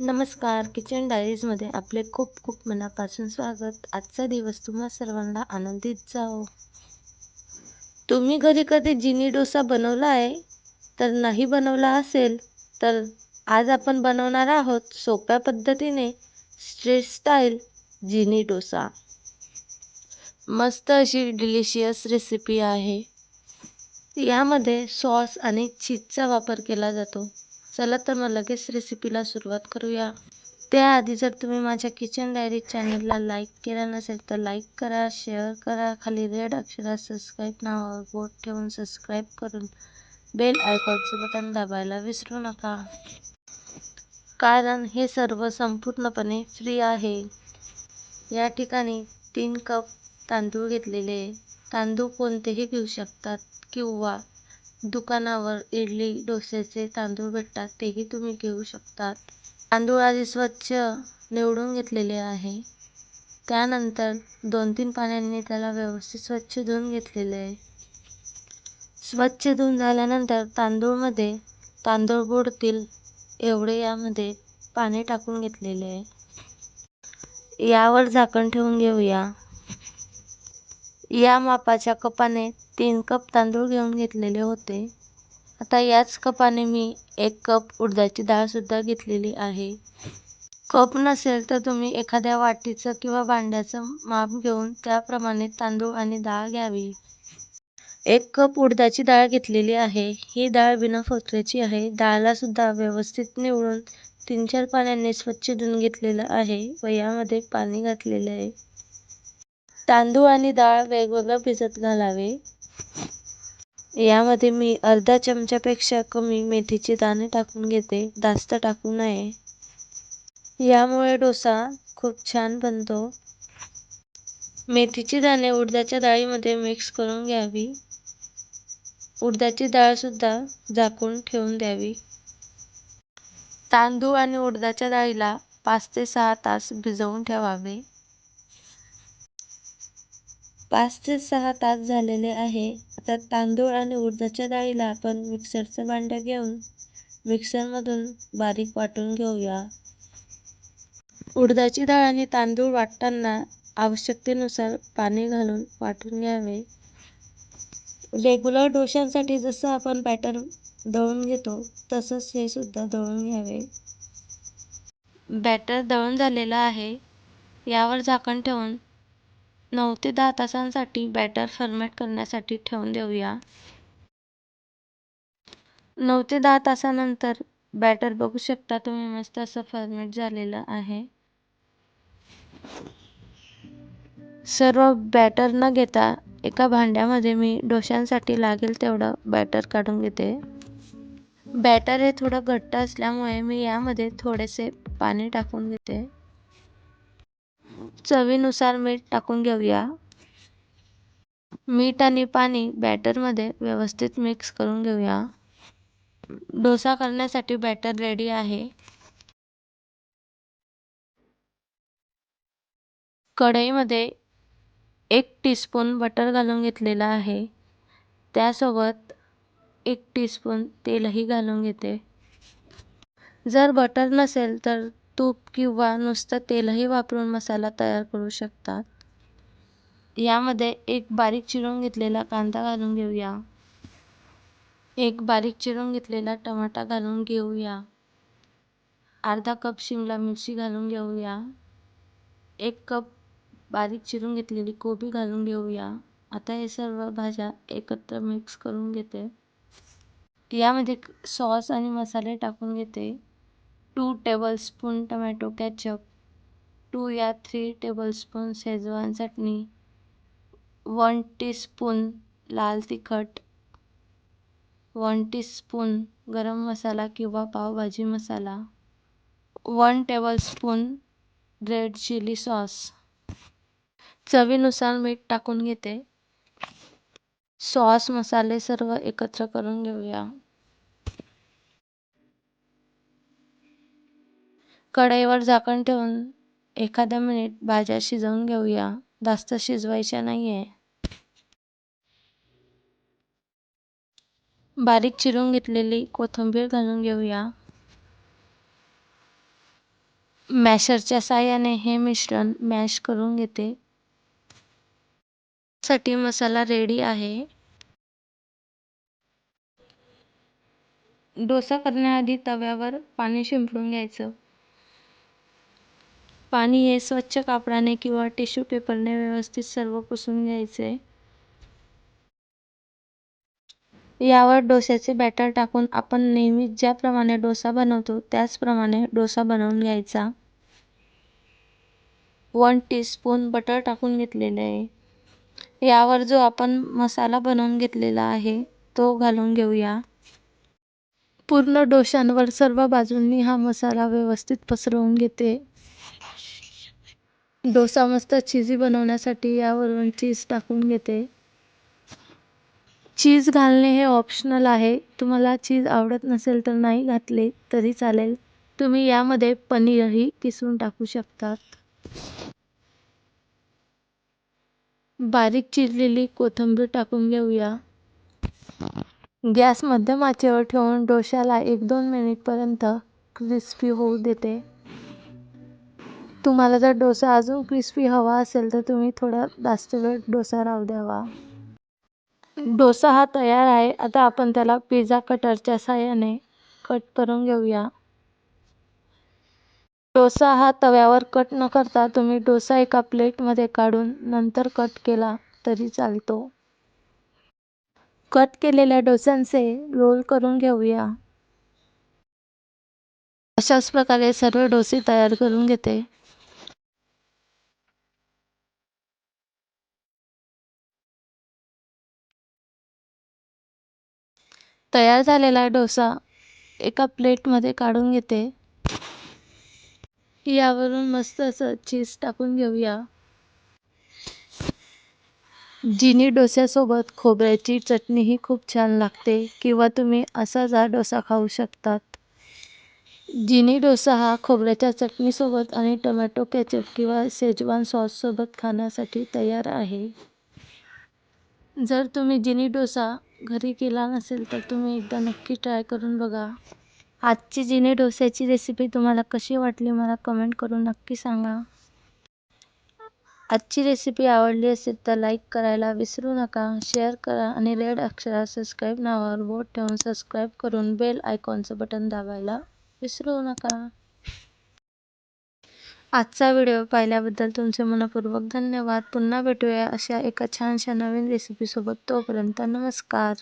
नमस्कार. किचन डायरीजमध्ये आपले खूप खूप मनापासून स्वागत. आजचा दिवस तुम्हा सर्वांना आनंदित जाओ तुम्ही घरी कधी जिनी डोसा बनवला आहे? तर नाही बनवला असेल तर आज आपण बनवणार आहोत सोप्या पद्धतीने स्ट्रीट स्टाईल जिनी डोसा. मस्त अशी डिलिशियस रेसिपी आहे. यामध्ये सॉस आणि चीजचा वापर केला जातो. चला तर मग लगेच रेसिपीला सुरुवात करूया. त्याआधी जर तुम्ही माझ्या किचन डायरी चॅनलला लाईक केलं नसेल तर लाईक करा शेअर करा. खाली रेड अक्षरात सबस्क्राईब नावावर बोट ठेवून सबस्क्राईब करून बेल आयकॉनचं बटन दाबायला विसरू नका. कारण हे सर्व संपूर्णपणे फ्री आहे. या ठिकाणी तीन कप तांदूळ घेतलेले. तांदूळ कोणतेही घेऊ शकतात किंवा दुकानावर इडली डोश्याचे तांदूळ भेटतात तेही तुम्ही घेऊ शकतात. तांदूळ आधी स्वच्छ निवडून घेतलेले आहे. त्यानंतर दोन तीन पाण्याने त्याला व्यवस्थित स्वच्छ धुवून घेतलेले आहे. स्वच्छ धुवून झाल्यानंतर तांदूळमध्ये तांदूळ बुडतील एवढे यामध्ये पाणी टाकून घेतलेले आहे. यावर झाकण ठेवून घेऊया. या मापाच्या कपाने तीन कप तांदूळ घेऊन घेतलेले होते. आता याच कपाने मी एक कप उडदाची डाळसुद्धा घेतलेली आहे. कप नसेल तर तुम्ही एखाद्या वाटीचं किंवा भांड्याचं माप घेऊन त्याप्रमाणे तांदूळ आणि डाळ घ्यावी. एक कप उडदाची डाळ घेतलेली आहे. ही डाळ बिना फोचल्याची आहे. डाळलासुद्धा व्यवस्थित निवडून तीन चार पाण्याने स्वच्छ धुवून घेतलेलं आहे व यामध्ये पाणी घातलेले आहे. तांदूळ आणि डाळ वेगवेगळं भिजत घालावे. यामध्ये मी अर्धा चमच्यापेक्षा कमी मेथीचे दाणे टाकून घेते. जास्त टाकू नये. यामुळे डोसा खूप छान बनतो. मेथीची दाणे उडदाच्या डाळीमध्ये मिक्स करून घ्यावी. उडदाची डाळसुद्धा झाकून ठेवून द्यावी. तांदूळ आणि उडदाच्या डाळीला पाच ते सहा तास भिजवून ठेवावे. पाच ते सहा तास झालेले आहे. आता तांदूळ आणि उडदाच्या डाळीला आपण मिक्सरचं भांडं घेऊन मिक्सरमधून बारीक वाटून घेऊया. उडदाची डाळ आणि तांदूळ वाटताना आवश्यकतेनुसार पाणी घालून वाटून घ्यावे. रेग्युलर डोशांसाठी जसं आपण बॅटर दळून घेतो तसंच हे सुद्धा दळून घ्यावे. बॅटर दळून झालेलं आहे. यावर झाकण ठेवून नऊ ते दहा तासांसाठी बॅटर फर्मेट करण्यासाठी ठेवून देऊया. नऊ ते दहा तासानंतर बॅटर बघू शकता तुम्ही मस्त असं फर्मेट झालेलं आहे. सर्व बॅटर न घेता एका भांड्यामध्ये मी डोशांसाठी लागेल तेवढं बॅटर काढून घेते. बॅटर हे थोडं घट्ट असल्यामुळे मी यामध्ये थोडेसे पाणी टाकून घेते. चवीनुसार मीठ टाकून घेऊया. मीठ आणि पाणी बॅटरमध्ये व्यवस्थित मिक्स करून घेऊया. डोसा करण्यासाठी बॅटर रेडी आहे. कढईमध्ये एक टीस्पून बटर घालून घेतलेलं आहे. त्यासोबत एक टीस्पून तेलही घालून घेते. जर बटर नसेल तर तूप किंवा नुसतं तेलही वापरून मसाला तयार करू शकतात. यामध्ये एक बारीक चिरून घेतलेला कांदा घालून घेऊया. एक बारीक चिरून घेतलेला टमाटा घालून घेऊया. अर्धा कप शिमला मिरची घालून घेऊया. एक कप बारीक चिरून घेतलेली कोबी घालून घेऊया. आता हे सर्व भाज्या एकत्र मिक्स करून घेते. यामध्ये सॉस आणि मसाले टाकून घेते. Two tablespoon tomato ketchup two या थ्री टेबलस्पून शेजवान चटणी वन टीस्पून लाल तिखट वन टीस्पून गरम मसाला किंवा pav bhaji masala one tablespoon red chilli sauce. चवीनुसार मीठ टाकून घेते. सॉस मसाले सर्व एकत्र करून घेऊया. कढईवर झाकण ठेवून एखादा मिनिट भाज्या शिजवून घेऊया. जास्त शिजवायच्या नाही आहे बारीक चिरून घेतलेली कोथिंबीर घालून घेऊया. मॅशरच्या साह्याने हे मिश्रण मॅश करून घेते. साठी मसाला रेडी आहे. डोसा करण्याआधी तव्यावर पाणी शिंपडून घ्यायचं. पाणी हे स्वच्छ कापडाने किंवा टिश्यू पेपरने व्यवस्थित सर्व पुसून घ्यायचे. यावर डोश्याचे बॅटर टाकून आपण नेहमी ज्याप्रमाणे डोसा बनवतो त्याचप्रमाणे डोसा बनवून घ्यायचा. वन टीस्पून बटर टाकून घेतलेले आहे. यावर जो आपण मसाला बनवून घेतलेला आहे तो घालून घेऊया. पूर्ण डोशांवर सर्व बाजूंनी हा मसाला व्यवस्थित पसरवून घेते. डोसा मस्त चिजी बनवण्यासाठी यावरून चीज टाकून घेते. चीज घालणे हे ऑप्शनल आहे. तुम्हाला चीज आवडत नसेल तर नाही घातले तरी चालेल. तुम्ही यामध्ये पनीरही किसून टाकू शकतात. बारीक चिरलेली कोथिंबीर टाकून घेऊया. गॅस मध्यम आचेवर ठेवून डोशाला एक दोन मिनिटपर्यंत क्रिस्पी होऊ देते. तुम्हाला जर डोसा अजून क्रिस्पी हवा असेल तर तुम्ही थोडा जास्त वेळ डोसा राहू द्यावा. डोसा हा तयार आहे. आता आपण त्याला पिझ्झा कटरच्या साह्याने कट करून घेऊया. डोसा हा तव्यावर कट न करता तुम्ही डोसा एका प्लेटमध्ये काढून नंतर कट केला तरी चालतो. कट केलेल्या डोस्यांचे रोल करून घेऊया. अशाच प्रकारे सर्व डोसे तयार करून घेते. तयार झालेला डोसा एका प्लेटमध्ये काढून घेते. यावरून मस्त असं चीज टाकून घेऊया. जिनी डोस्यासोबत खोबऱ्याची चटणीही खूप छान लागते किंवा तुम्ही असाच हा डोसा खाऊ शकतात. जिनी डोसा हा खोबऱ्याच्या चटणीसोबत आणि टोमॅटो केचप किंवा शेजवान सॉससोबत खाण्यासाठी तयार आहे. जर तुम्ही जिनी डोसा घरी केला नसेल तर तुम्ही एकदा नक्की ट्राय करून बघा. आजची जिनी डोस्याची रेसिपी तुम्हाला कशी वाटली मला कमेंट करून नक्की सांगा. आजची रेसिपी आवडली असेल तर लाईक करायला विसरू नका शेअर करा आणि रेड अक्षरात सबस्क्राईब नावावर बोट ठेवून सबस्क्राईब करून बेल आयकॉनचं बटन दाबायला विसरू नका. आजचा व्हिडिओ पाहिल्याबद्दल तुमचे मनपूर्वक धन्यवाद. पुन्हा भेटूया अशा एका छानशा नवीन रेसिपीसोबत तोपर्यंत नमस्कार.